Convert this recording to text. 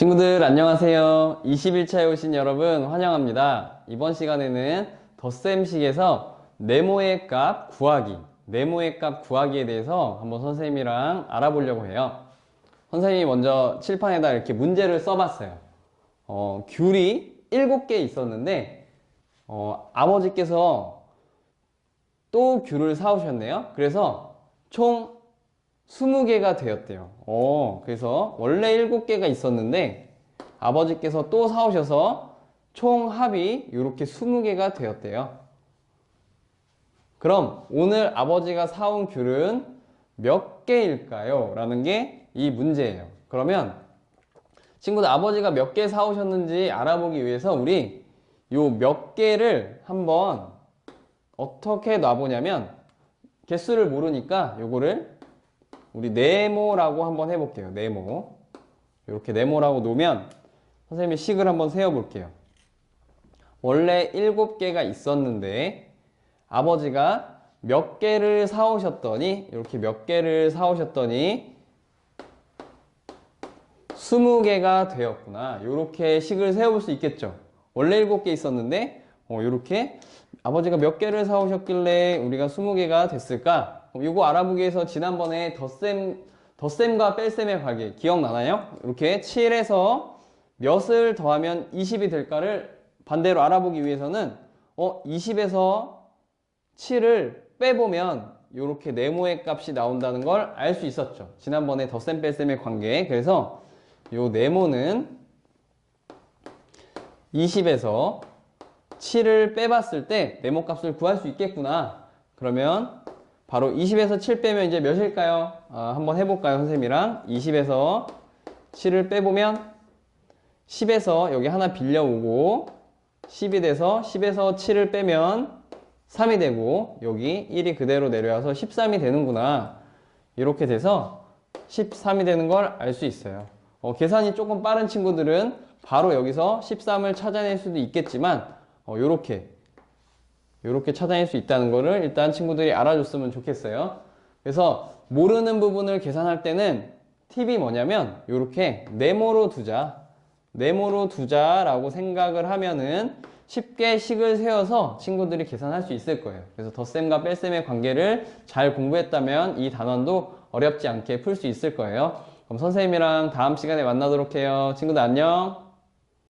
친구들 안녕하세요. 21차에 오신 여러분 환영합니다. 이번 시간에는 덧셈식에서 네모의 값 구하기, 네모의 값 구하기에 대해서 한번 선생님이랑 알아보려고 해요. 선생님이 먼저 칠판에다 이렇게 문제를 써봤어요. 어, 귤이 7개 있었는데 어, 아버지께서 또 귤을 사오셨네요. 그래서 총 20개가 되었대요. 어, 그래서 원래 7개가 있었는데 아버지께서 또 사오셔서 총 합이 이렇게 20개가 되었대요. 그럼 오늘 아버지가 사온 귤은 몇 개일까요? 라는 게 이 문제예요. 그러면 친구들 아버지가 몇 개 사오셨는지 알아보기 위해서 우리 요 몇 개를 한번 어떻게 놔보냐면 개수를 모르니까 요거를 우리 네모라고 한번 해볼게요. 네모. 이렇게 네모라고 놓으면 선생님이 식을 한번 세어볼게요. 원래 7개가 있었는데 아버지가 몇 개를 사오셨더니 이렇게 몇 개를 사오셨더니 20개가 되었구나. 이렇게 식을 세워볼 수 있겠죠. 원래 7개 있었는데 어, 이렇게 아버지가 몇 개를 사오셨길래 우리가 20개가 됐을까? 이거 알아보기 위해서 지난번에 덧셈, 덧셈과 뺄셈의 관계 기억나나요? 이렇게 7에서 몇을 더하면 20이 될까를 반대로 알아보기 위해서는 어, 20에서 7을 빼보면 이렇게 네모의 값이 나온다는 걸 알 수 있었죠. 지난번에 덧셈 뺄셈의 관계. 그래서 이 네모는 20에서 7을 빼봤을 때 네모 값을 구할 수 있겠구나. 그러면 바로 20에서 7 빼면 이제 몇일까요? 아, 한번 해볼까요, 선생님이랑? 20에서 7을 빼보면 10에서 여기 하나 빌려오고 10이 돼서 10에서 7을 빼면 3이 되고 여기 1이 그대로 내려와서 13이 되는구나. 이렇게 돼서 13이 되는 걸 알 수 있어요. 어, 계산이 조금 빠른 친구들은 바로 여기서 13을 찾아낼 수도 있겠지만 어, 요렇게 요렇게 찾아낼 수 있다는 거를 일단 친구들이 알아줬으면 좋겠어요. 그래서 모르는 부분을 계산할 때는 팁이 뭐냐면 요렇게 네모로 두자. 네모로 두자라고 생각을 하면은 쉽게 식을 세워서 친구들이 계산할 수 있을 거예요. 그래서 덧셈과 뺄셈의 관계를 잘 공부했다면 이 단원도 어렵지 않게 풀 수 있을 거예요. 그럼 선생님이랑 다음 시간에 만나도록 해요. 친구들 안녕.